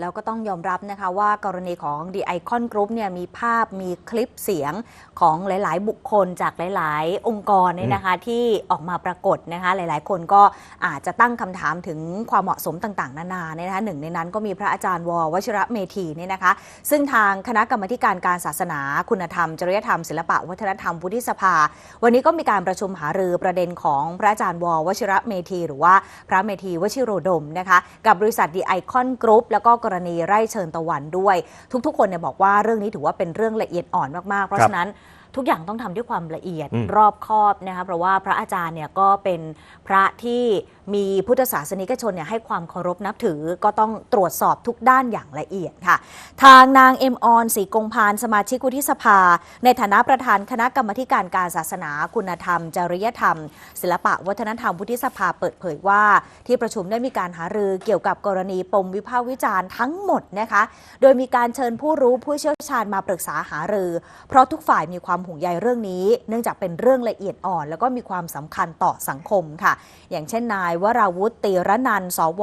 แล้วก็ต้องยอมรับนะคะว่ากรณีของ The Icon Group เนี่ยมีภาพมีคลิปเสียงของหลาย ๆ บุคคลจากหลาย ๆ องค์กรเนี่ยนะคะที่ออกมาปรากฏนะคะหลาย ๆ คนก็อาจจะตั้งคำถามถึงความเหมาะสมต่าง ๆ นานาเนี่ยนะคะหนึ่งในนั้นก็มีพระอาจารย์ววชิระเมธีเนี่ยนะคะซึ่งทางคณะกรรมาธิการการศาสนา คุณธรรม จริยธรรม ศิลปะวัฒนธรรมวุฒิสภา วันนี้ก็มีการประชุมหารือประเด็นของพระอาจารย์ววชิระเมธี หรือว่าพระเมธีวชิโรดมนะคะกับบริษัทดีไอคอนกรุ๊ปแล้วก็กรณีไร่เชิญตะวันด้วย ทุกๆ คนเนี่ยบอกว่าเรื่องนี้ถือว่าเป็นเรื่องละเอียดอ่อนมากๆ เพราะครับฉะนั้น ทุกอย่างต้องทำด้วยความละเอียดอืมรอบคอบนะคะเพราะว่าพระอาจารย์เนี่ยก็เป็นพระที่มีพุทธศาสนิกชนเนี่ยให้ความเคารพนับถือก็ต้องตรวจสอบทุกด้านอย่างละเอียดค่ะ ทางนางเอ็มออนศรีกงพานสมาชิกวุฒิสภา ในฐานะประธานคณะกรรมาธิการการศาสนา คุณธรรม จริยธรรม ศิลปะวัฒนธรรมวุฒิสภาเปิดเผยว่า ที่ประชุมได้มีการหารือเกี่ยวกับกรณีปมวิพากษ์วิจารณ์ทั้งหมดนะคะ โดยมีการเชิญผู้รู้ผู้เชี่ยวชาญมาปรึกษาหารือ เพราะทุกฝ่ายมีความห่วงใยเรื่องนี้ เนื่องจากเป็นเรื่องละเอียดอ่อน แล้วก็มีความสำคัญต่อสังคมค่ะ อย่างเช่นนายวราวุฒิตีระนันสว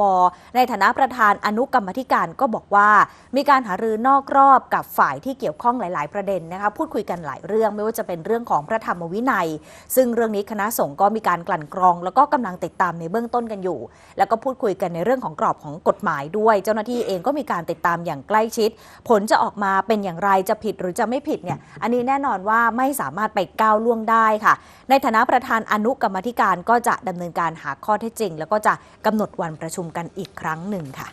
ในฐานะประธานอนุกรรมธิการก็บอกว่า มีการหารือนอกรอบกับฝ่ายที่เกี่ยวข้องหลาย ๆ ประเด็นนะคะพูดคุยกันหลายเรื่องไม่ว่าจะเป็นเรื่องของพระธรรมวินัย ซึ่งเรื่องนี้คณะสงฆ์ก็มีการกลั่นกรอง แล้วก็กำลังติดตามในเบื้องต้นกันอยู่ แล้วก็พูดคุยกันในเรื่องของกรอบของกฎหมายด้วย เจ้าหน้าที่เองก็มีการติดตามอย่างใกล้ชิด ผลจะออกมาเป็นอย่างไรจะผิดหรือจะไม่ผิดเนี่ยอันนี้แน่นอนว่าไม่สามารถไปก้าวล่วงได้ค่ะ ในฐานะประธานอนุกรรมธิการก็จะดำเนินการหาข้อเท็จจริง แล้วก็จะกำหนดวันประชุมกันอีกครั้งหนึ่งค่ะ